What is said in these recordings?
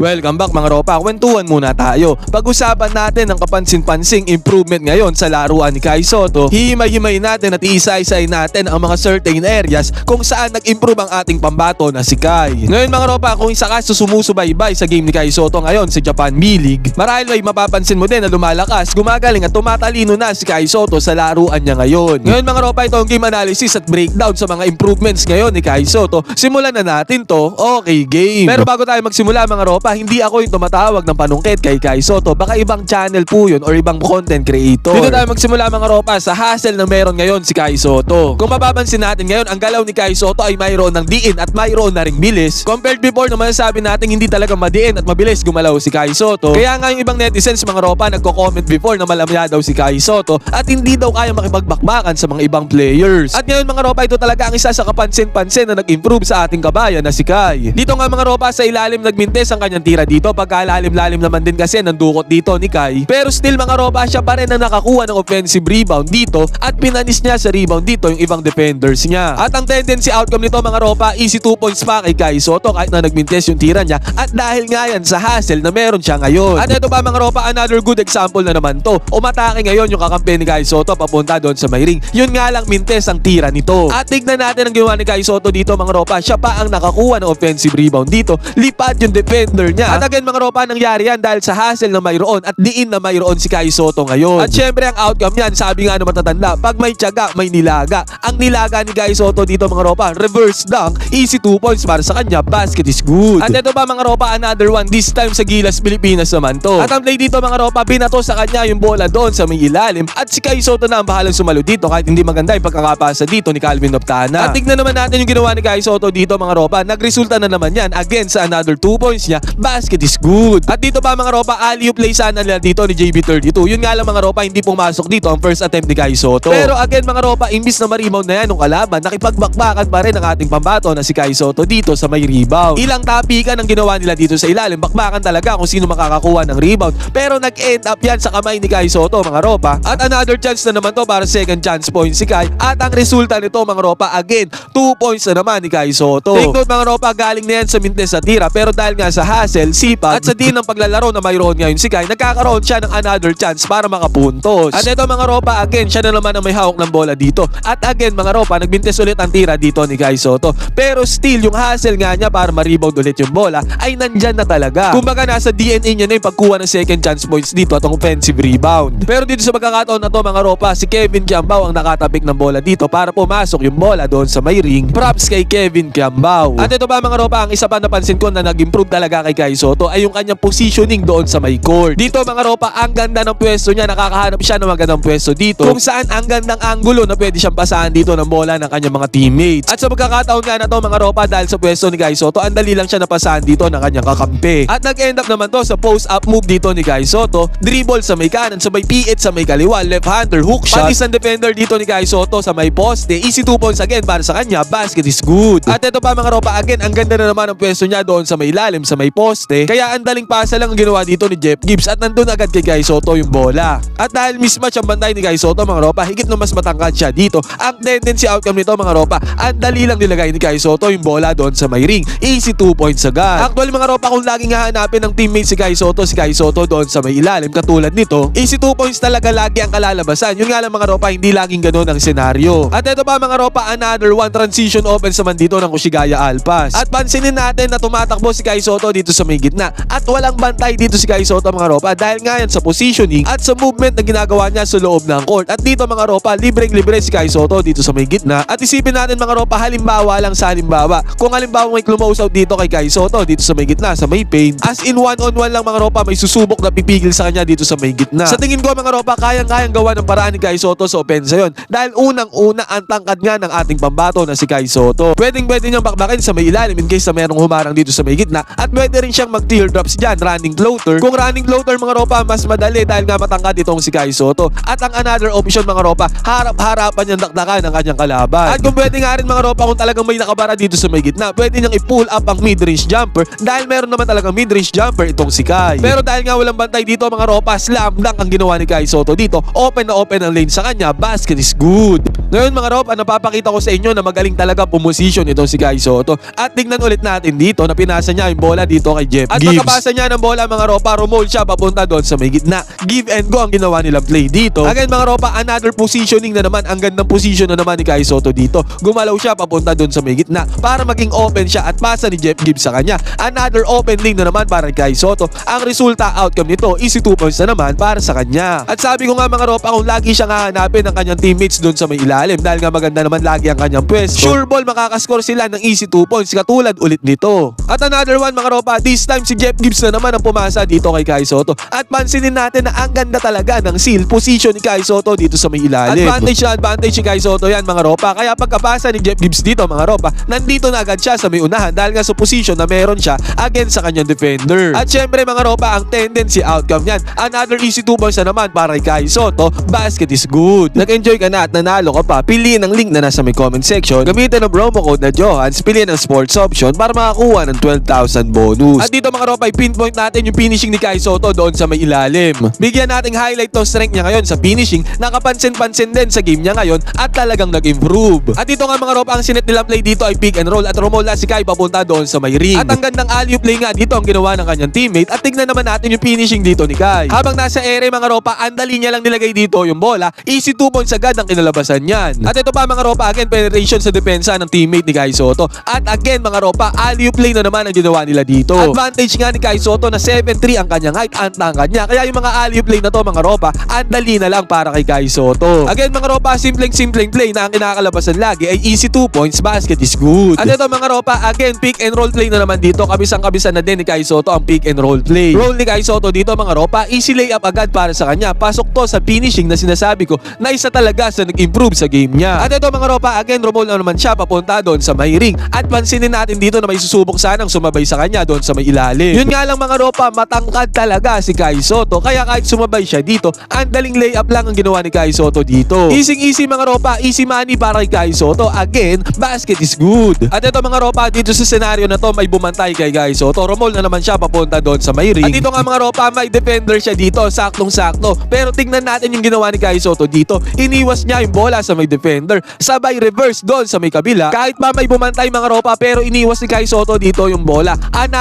Welcome back mga ropa, kwentuhan muna tayo. Pag-usapan natin ang kapansin-pansing improvement ngayon sa laruan ni Kai Soto. Hihimay-himay natin at iisa-isay natin ang mga certain areas kung saan nag-improve ang ating pambato na si Kai. Ngayon mga ropa, kung isa ka sa sumusubaybay sa game ni Kai Soto ngayon sa Japan B-League, marahil ay mapapansin mo din na lumalakas, gumagaling at tumatalino na si Kai Soto sa laruan niya ngayon. Ngayon mga ropa, ito ang game analysis at breakdown sa mga improvements ngayon ni Kai Soto. Simulan na natin to. Okay, game. Pero bago tayo magsimula mga ropa, hindi ako yung tumatawag ng panungkit kay Kai Soto. Baka ibang channel po yun or ibang content creator. Dito tayo magsimula mga ropa sa hassle na meron ngayon si Kai Soto. Kung mapapansin natin ngayon, ang galaw ni Kai Soto ay mayroon ng diin at mayroon na ring bilis. Compared before na masasabi natin hindi talaga madiin at mabilis gumalaw si Kai Soto. Kaya nga yung ibang netizens mga ropa nagko-comment before na malamya daw si Kai Soto at hindi daw kaya makipagbakbakan sa mga ibang players. At ngayon mga ropa ito talaga ang isa sa kapansin-pansin na nag-improve sa ating kabayan na si Kai. Dito nga mga ropa sa ilalim nagmintes ang kanyang tira dito pagkalalim-lalim naman din kasi ng dukot dito ni Kai. Pero still mga ropa siya pa rin ang nakakuha ng offensive rebound dito at pinanis niya sa rebound dito yung ibang defenders niya. At ang tendency outcome nito mga ropa easy 2 points pa kay Kai Soto kahit na nagmintes yung tira niya at dahil nga yan sa hassle na meron siya ngayon. At ito ba mga ropa another good example na naman to. Umatake ngayon yung kakampi ni Kai Soto papunta doon sa may ring. Yun nga lang mintes ang tira nito. At tignan natin ang ginawa ni Kai Soto dito mga ropa. Siya pa ang nakakuha ng offensive rebound dito. Lipad yung defender niya. At again mga ropa nangyari yan dahil sa hassle na mayroon at diin na mayroon si Kai Soto ngayon. At syempre ang outcome niyan sabi nga ng matatanda pag may tiyaga may nilaga. Ang nilaga ni Kai Soto dito mga ropa reverse dunk easy 2 points para sa kanya basket is good. At ito pa mga ropa another one this time sa Gilas Pilipinas naman to. At ang play dito mga ropa binato sa kanya yung bola doon sa may ilalim at si Kai Soto na ang bahalang sumalo dito kahit hindi maganda yung pagkakapasa dito ni Calvin Optana. At tignan naman natin yung ginawa ni Kai Soto dito mga ropa. Nagresulta na naman yan again sa another 2 points niya. Basket is good. At dito pa mga ropa alley play sana nila dito ni JB32. Yun nga lang mga ropa hindi pumasok dito ang first attempt ni Kai Soto. Pero again mga ropa imbis na ma-rebound na yan ng kalaban nakipagbakbakan pa rin ang ating pambato na si Kai Soto dito sa may rebound. Ilang tapikan ang ginawa nila dito sa ilalim. Bakbakan talaga kung sino makakakuha ng rebound. Pero nag-end up yan sa kamay ni Kai Soto mga ropa. At another chance na naman to para second chance point si Kai. At ang resulta nito mga ropa again 2 points na naman ni Kai Soto. Take note mga ropa galing na yan sa mintes sa tira. Pero dahil nga sa hassle, sipag at sa din ng paglalaro na mayroon ngayon si Kai, nagkakaroon siya ng another chance para makapuntos. At ito mga ropa again, siya na naman ang may hawak ng bola dito. At again mga ropa, nagbintes ulit ang tira dito ni Kai Soto. Pero still, yung hassle nga niya para ma-rebound ulit yung bola ay nandyan na talaga. Kumbaga nasa DNA niya na yung pagkuha ng second chance points dito at ang offensive rebound. Pero dito sa magkakataon na to mga ropa, si Kevin Kiambao ang nakatapik ng bola dito para pumasok yung bola doon sa may ring. Props kay Kevin Kiambao. At ito ba mga ropa, ang isa pa napansin ko na nag-improve talaga kay Kai Soto ay yung kanyang positioning doon sa may court. Dito mga ropa, ang ganda ng pwesto niya, nakakahanap siya ng magandang pwesto dito kung saan ang gandang angulo na pwede siyang pasahan dito ng bola ng kanyang mga teammates. At sa magkakataon nga na to mga ropa dahil sa pwesto ni Kai Soto, ang dali lang siya napasahan dito ng kanyang kakampi. At nag-end up naman to sa post-up move dito ni Kai Soto, dribble sa may kanan, sa may piit, sa may kaliwa, left-hander, hook shot. Patis ang defender dito ni Kai Soto sa may poste, easy 2 points again para sa kanya, basket is good. At ito pa mga ropa, again, ang ganda na naman ang pwesto niya doon sa may ilalim, sa may poste. Kaya ang daling pasa lang ang ginawa dito ni Jeff Gibbs at nandun agad kay Kai Soto yung bola. At dahil mismatch ang bantay ni Kai Soto mga ropa, higit na mas matangkad siya dito. Ang tendency outcome nito mga ropa, ang dali lang nilagay ni Kai Soto yung bola doon sa may ring. Easy 2 points agad. Actually mga ropa, kung laging hahanapin ng teammate si Kai Soto, si Kai Soto doon sa may ilalim katulad nito, easy 2 points talaga lagi ang kalalabasan. Yun nga lang mga ropa, hindi laging ganun ang senaryo. At ito pa mga ropa, another one transition offense naman dito ng Ushigaya Alpas. At pansinin natin na tumatakbo si Kai Soto dito sa may gitna. At walang bantay dito si Kai Soto mga ropa dahil nga yan sa positioning at sa movement na ginagawa niya sa loob ng court. At dito mga ropa, libreng-libre si Kai Soto dito sa may gitna. At isipin natin mga ropa, halimbawa lang sa halimbawa. Kung halimbawa may close out dito kay Kai Soto dito sa may gitna, sa may paint. As in one-on-one lang mga ropa, may susubok na pipigil sa kanya dito sa may gitna. Sa tingin ko mga ropa, kayang-kayang gawa ng paraan ni Kai Soto sa opensa yon. Dahil unang-una ang tangkad nga ng ating pambato na si Kai Soto. Pwedeng-pwede niyang bakbakin sa may ilalim in case na merong humarang dito sa may gitna. At pwede rin siyang mag-teardrops dyan, running floater. Kung running floater mga ropa, mas madali dahil nga matangkad itong si Kai Soto. At ang another option mga ropa, harap-harapan niyang dakdakan ng kanyang kalaban. At kung pwede nga rin mga ropa, kung talagang may nakabara dito sa may gitna, pwede niyang i-pull up ang mid-range jumper dahil meron naman talagang mid-range jumper itong si Kai. Pero dahil nga walang bantay dito mga ropa, slam dunk ang ginawa ni Kai Soto dito. Open na open ang lane sa kanya, basket is good. Ngayon mga ropa, napapakita ko sa inyo na magaling talaga pumosisyon itong si Kai Soto. At tingnan ulit natin dito na pinasa niya yung bola dito dito kay Jeff At Gibbs. pagkabasa niya ng bola mga ropa, rumol siya papunta doon sa may gitna. Give and go ang ginawa nilang play dito. Again mga ropa, another positioning na naman. Ang gandang position na naman ni Kai Soto dito. Gumalaw siya papunta doon sa may gitna para maging open siya at pasa ni Jeff Gibbs sa kanya. Another open lane na naman para kay Kai Soto. Ang resulta outcome nito, easy 2 points na naman para sa kanya. At sabi ko nga mga ropa, kung lagi siyang hahanapin ng kanyang teammates doon sa may ilalim dahil nga maganda naman lagi ang kanyang pwesto. Sure ball makakascore sila ng easy 2 points katulad ulit nito. At another one mga ropa, this time si Jeff Gibbs na naman ang pumasa dito kay Kai Soto. At pansinin natin na ang ganda talaga ng seal position ni Kai Soto dito sa may ilalim. Advantage na advantage si Kai Soto yan mga ropa. Kaya pagkabasa ni Jeff Gibbs dito mga ropa, nandito na agad siya sa may unahan dahil nga sa position na meron siya against sa kanyang defender. At syempre mga ropa, ang tendency outcome yan. Another easy 2 points na naman para kay Kai Soto. Basket is good. Nag-enjoy ka na at nanalo ka pa. Piliin ang link na nasa may comment section. Gamitin ang promo code na Johans. Piliin ang sports option para makakuha ng 12,000 bonus. At dito mga ropa, pinpoint natin yung finishing ni Kai Soto doon sa may ilalim. Bigyan nating highlight to strength niya ngayon sa finishing. Nakapansin-pansin din sa game niya ngayon at talagang nag-improve. At dito nga mga ropa, ang sinet nilang play dito ay pick and roll at rumola si Kai papunta doon sa may ring. At ang gandang alley play nga dito ang ginawa ng kanyang teammate at tignan naman natin yung finishing dito ni Kai. Habang nasa ere mga ropa, ang dali niya lang nilagay dito yung bola. Easy 2 points agad ang kinalabasan niyan. At ito pa mga ropa, again penetration sa depensa ng teammate ni Kai Soto. At again mga ropa, alley play na naman ang ginawa nila dito. Advantage nga ni Kai Soto na 7'3 ang kanyang height, ang tangkad niya. Kaya yung mga alley play na to mga ropa, ang dali na lang para kay Kai Soto. Again mga ropa, simpleng-simpleng play na ang kinakalabasan lagi ay easy 2 points, basket is good. At ito mga ropa, again pick and roll play na naman dito. Kabisang-kabisan na din ni Kai Soto ang pick and roll play. Roll ni Kai Soto dito mga ropa, easy layup agad para sa kanya. Pasok to sa finishing na sinasabi ko na isa talaga sa nag-improve sa game niya. At ito mga ropa, again rumol na naman siya papunta doon sa may ring. At pansinin natin dito na may susubok sanang sumabay sa kanya doon sa may ilalim. Yun nga lang mga ropa, matangkad talaga si Kai Soto. Kaya kahit sumabay siya dito, ang daling layup lang ang ginawa ni Kai Soto dito. Easy easy mga ropa, easy money para kay Kai Soto. Again, basket is good. At ito mga ropa, dito sa senaryo na to may bumantay kay Kai Soto. Rumol na naman siya papunta doon sa may ring. At dito nga mga ropa, may defender siya dito, saktong-sakto. Pero tingnan natin yung ginawa ni Kai Soto dito. Iniwas niya yung bola sa may defender. Sabay reverse doon sa may kabila. Kahit pa may bumantay mga ropa, pero iniwas ni Kai Soto dito yung bola.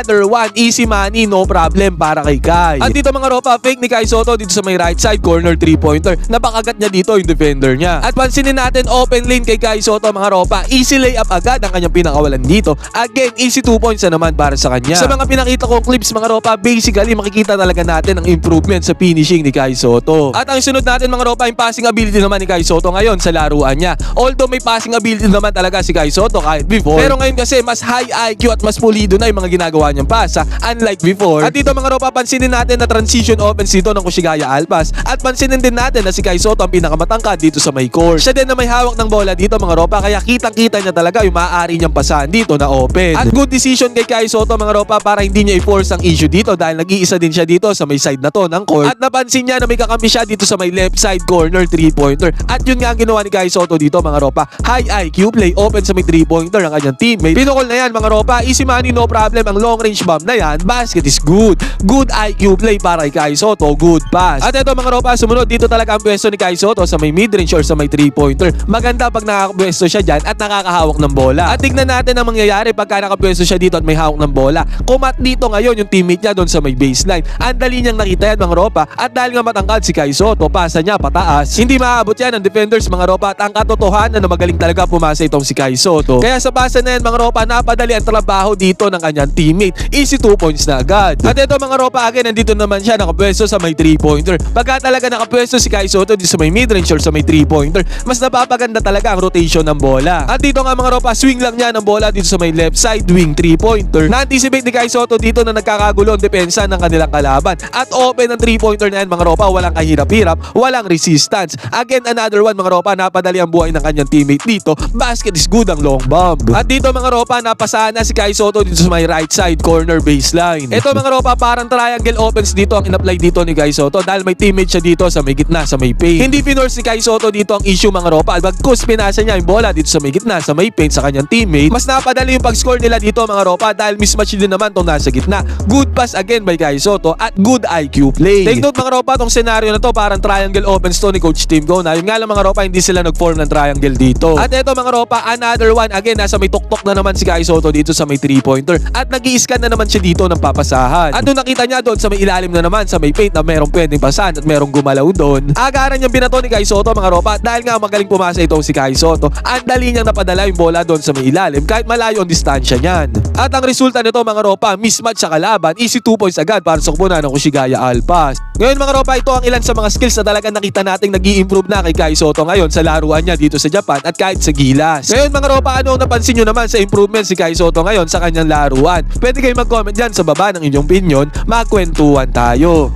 Another one, easy money, no problem para kay Kai. At dito mga ropa, fake ni Kai Soto dito sa may right side corner 3-pointer. Napakagat niya dito yung defender niya. At pansinin natin, open lane kay Kai Soto mga ropa. Easy layup agad ang kanyang pinakawalan dito. Again, easy 2 points na naman para sa kanya. Sa mga pinakita kong clips mga ropa, basically makikita talaga natin ang improvement sa finishing ni Kai Soto. At ang sunod natin mga ropa, yung passing ability naman ni Kai Soto ngayon sa laruan niya. Although may passing ability naman talaga si Kai Soto kahit before. Pero ngayon kasi mas high IQ at mas pulido na yung mga ginagawa niyang pasa unlike before. At dito mga ropa, pansinin natin na transition offense dito ng Kushigaya Alpas. At pansinin din natin na si Kai Soto ang pinakamatangkad dito sa may court. Siya din na may hawak ng bola dito mga ropa kaya kitang-kita niya talaga yung maaari niyang pasahan dito na open. At good decision kay Kai Soto mga ropa para hindi niya i-force ang issue dito dahil nag-iisa din siya dito sa may side na to ng court. At napansin niya na may kakampi siya dito sa may left side corner 3-pointer. At yun nga ang ginawa ni Kai Soto dito mga ropa. High IQ play open sa may 3-pointer ng kanyang teammate. Pinukol na yan mga ropa. Easy money no problem. Ang long range bomb na yan. Basket is good. Good IQ play para kay Kai Soto. Good pass. At ito mga ropa sumunod dito talaga ang pwesto ni Kai Soto sa may mid-range or sa may 3-pointer. Maganda pag nakapwesto siya dyan at nakakahawak ng bola. At tignan natin ang mangyayari pagka nakapwesto siya dito at may hawak ng bola. Kumat dito ngayon yung teammate niya doon sa may baseline. Ang dali niyang nakita yan mga ropa. At dahil nga matangkad si Kai Soto, pasa niya pataas. Hindi maaabot yan ng defenders mga ropa. At ang katotohanan na magaling talaga pumasa itong si Kai Soto. Kaya sa pasa na yan mga ropa, napadali ang trabaho dito ng kanyang teammate. Easy 2 points na agad. At ito mga ropa, again, nandito naman siya nakapwesto sa may 3-pointer. Pagka talaga nakapwesto si Kai Soto dito sa may mid-range or sa may 3-pointer, mas napapaganda talaga ang rotation ng bola. At dito nga mga ropa, swing lang niya ng bola dito sa may left side wing 3-pointer. Na-anticipate ni Kai Soto dito na nagkakagulo ang depensa ng kanilang kalaban. At open ang 3-pointer na yan mga ropa, walang kahirap-hirap, walang resistance. Again, another one mga ropa, napadali ang buhay ng kanyang teammate dito. Basket is good ang long bomb. At dito mga ropa, napasahan na si Kai Soto dito sa may right side corner baseline. Ito mga ropa, parang triangle opens dito ang in-apply dito ni Kai Soto dahil may teammate siya dito sa may gitna, sa may paint. Hindi pinorse ni Kai Soto dito ang issue mga ropa. Bagkus pinasa niya yung bola dito sa may gitna, sa may paint sa kanyang teammate. Mas napadali yung pag-score nila dito mga ropa dahil mismatch din naman tong nasa gitna. Good pass again by Kai Soto at good IQ play. Take note mga ropa, tong scenario na to parang triangle opens to ni Coach Tim Go na. Yun nga lang mga ropa, hindi sila nag-form ng triangle dito. At eto mga ropa, another one again, nasa may tuktok na naman si Kai Soto dito sa may 3-pointer. At nag scan na naman siya dito ng papasahan. At nakita niya doon sa may ilalim na naman sa may paint na merong pwedeng pasahan at merong gumalaw doon, agaran niyang binato ni Kai Soto mga ropa dahil nga magaling pumasa ito si Kai Soto. Ang dali niyang napadala yung bola doon sa may ilalim kahit malayo ang distansya niyan. At ang resulta nito mga ropa, mismatch sa kalaban, easy 2 points agad para sa kupunan ng Kushigaya Alpas. Ngayon mga ropa, ito ang ilan sa mga skills na talagang nakita nating nag improve na kay Kai Soto ngayon sa laruan niya dito sa Japan at kahit sa Gilas. Ngayon mga ropa, ano ang napansin nyo naman sa improvement si Kai Soto ngayon sa kanyang laruan? Pwede kayo mag-comment dyan sa baba ng inyong opinion, magkwentuhan tayo.